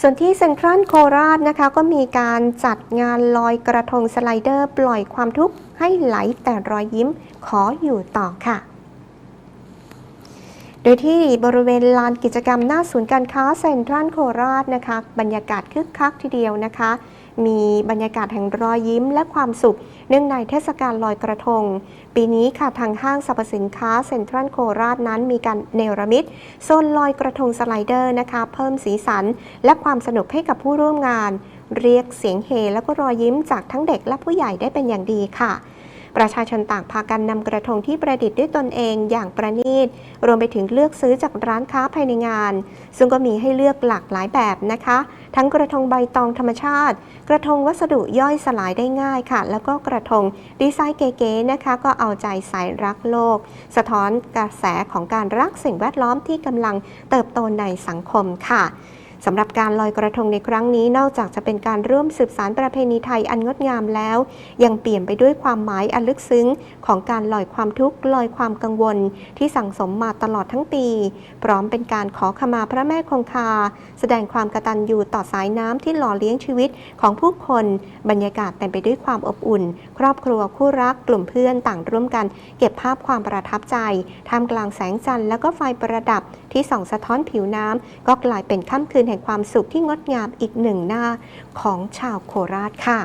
ส่วนที่เซ็นทรัลโคราชนะคะก็มีการจัดงานลอยกระทงสไลเดอร์ ปล่อยความทุกข์ให้ไหลแต่รอยยิ้มขออยู่ต่อค่ะ โดยที่บริเวณลานกิจกรรมหน้าศูนย์การค้าเซ็นทรัลโคราชนะคะ บรรยากาศคึกคักทีเดียวนะคะ มีบรรยากาศแห่งรอยยิ้มและความสุข เนื่องในเทศกาลลอยกระทง ปีนี้ค่ะทางห้างสรรพสินค้าเซ็นทรัลโคราชนั้นมีการเนรมิตโซนลอยกระทงสไลเดอร์นะคะ เพิ่มสีสัน และความสนุกให้กับผู้ร่วมงาน เรียกเสียงเฮแล้วก็รอยยิ้มจากทั้งเด็กและผู้ใหญ่ได้เป็นอย่างดีค่ะ ประชาชนต่างพากันนำกระทงที่ประดิษฐ์ด้วยตนเองอย่างประณีต รวมไปถึงเลือกซื้อจากร้านค้าภายในงาน ซึ่งก็มีให้เลือกหลากหลายแบบนะคะ ทั้งกระทงใบตองธรรมชาติ กระทงวัสดุย่อยสลายได้ง่ายค่ะ แล้วก็กระทงดีไซน์เก๋ๆนะคะ ก็เอาใจสายรักโลก สะท้อนกระแสของการรักสิ่งแวดล้อมที่กำลังเติบโตในสังคมค่ะ สำหรับการลอยกระทงในครั้งนี้นอกจากจะเป็นการร่วมสืบสารประเพณีไทยอันงดงามแล้ว ยังเปลี่ยนไปด้วยความหมายอันลึกซึ้ง ของการลอยความทุกข์ลอยความกังวล ที่สั่งสมมาตลอดทั้งปี พร้อมเป็นการขอขมาพระแม่คงคา แสดงความกตัญญูต่อสายน้ำที่หล่อเลี้ยงชีวิตของผู้คน บรรยากาศเต็มไปด้วยความอบอุ่น ครอบครัวคู่รักกลุ่มเพื่อนต่างร่วมกัน เก็บภาพความประทับใจท่ามกลางแสงจันทร์แล้วก็ไฟประดับที่ส่องสะท้อนผิวน้ำก็กลายเป็นค่ำคืนแห่งความสุขที่งดงามอีกหนึ่งหน้าของชาวโคราชค่ะ